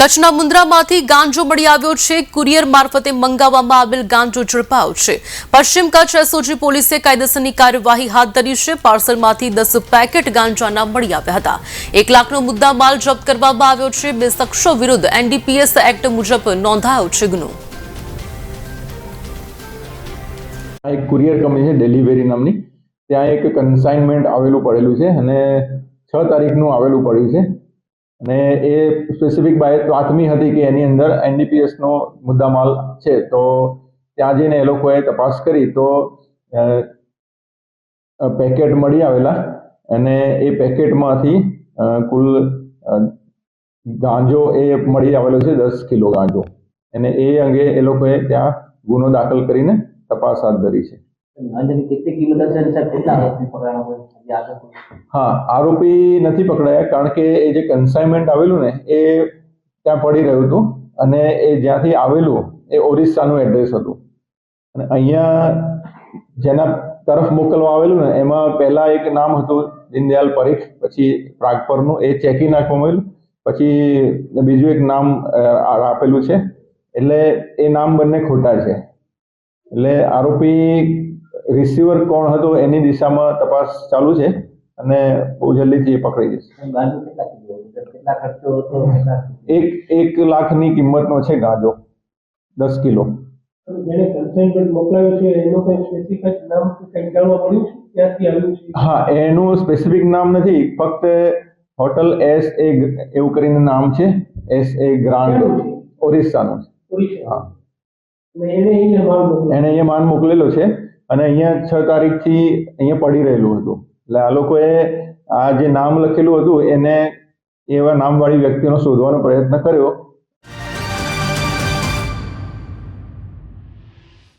કચ્છના મુન્દ્રામાંથી ગાંજો મળી આવ્યો છે. કુરિયર મારફતે મંગાવવામાં આવેલ ગાંજો ઝડપાયો છે. પશ્ચિમ કચ્છ એસઓજી પોલીસે કાયદેસરની કાર્યવાહી હાથ ધરી છે. પાર્સલમાંથી દસ પેકેટ ગાંજાના મળી આવ્યા હતા. એક લાખનો મુદ્દા માલ જપ્ત કરવામાં આવ્યો છે. બે શખ્સો વિરુદ્ધ એનડીપીએસ એક્ટ મુજબ નોંધાયો છે ગુનો. એક કુરિયર કંપની છે ડેલિવરી નામની. ત્યાં એક કન્સાઇનમેન્ટ આવેલું પડેલું છે અને છ તારીખનું આવેલું પડ્યું છે. અને એ સ્પેસિફિક બાય પ્રાથમિક હતી કે એની અંદર એનડીપીએસનો મુદ્દામાલ છે. તો ત્યાં જઈને એ લોકોએ તપાસ કરી તો પેકેટ મળી આવેલા અને એ પેકેટમાંથી કુલ ગાંજો એ મળી આવેલો છે દસ કિલો ગાંજો. અને એ અંગે એ લોકોએ ત્યાં ગુનો દાખલ કરીને તપાસ હાથ ધરી છે. હા, આરોપી નથી પકડાયા કારણ કે એ જે કન્સાઇનમેન્ટ આવેલું ને, એ ત્યાં પડી રહ્યું હતું અને એ જ્યાંથી આવેલું, એ ઓરિસ્સાનું એડ્રેસ હતું. અને અહીંયા જેના તરફ મોકલવા આવેલું ને, એમાં પહેલા એક નામ હતું દીનદયાલ પરીખ, પછી પ્રાગપરનું, એ ચેકી નાખવામાં આવેલું, પછી બીજું એક નામ આપેલું છે. એટલે એ નામ બંને ખોટા છે. એટલે આરોપી રિસીવર કોણ હતો એની દિશામાં તપાસ ચાલુ છે અને બહુ જલ્દીથી એ પકડાઈ જશે. અને ગાંજો કેટલા કિલો હતો? કેટલા ખર્ચો એક એક લાખની કિંમતનો છે ગાંજો. દસ કિલો. જેને કન્સાઇનમેન્ટ મોકલાવ્યો છે એનું કોઈ સ્પેસિફિક નામ કે કંઈક છે? ક્યાંથી આવ્યું છે? હા એનું સ્પેસિફિક નામ નથી ફક્ત હોટલ એસ એ એવું કરીને નામ છે એસ એ ગ્રાન્ડ ઓરિસ્સાનું છે. હા. અને એને અહીંયા માલ એને અહીંયા માન મોકલેલો છે. અને અહીંયા છ તારીખથી અહીંયા પડી રહેલું હતું. એટલે આ લોકોએ આ જે નામ લખેલું હતું, એને એવા નામવાળી વ્યક્તિનો શોધવાનો પ્રયત્ન કર્યો.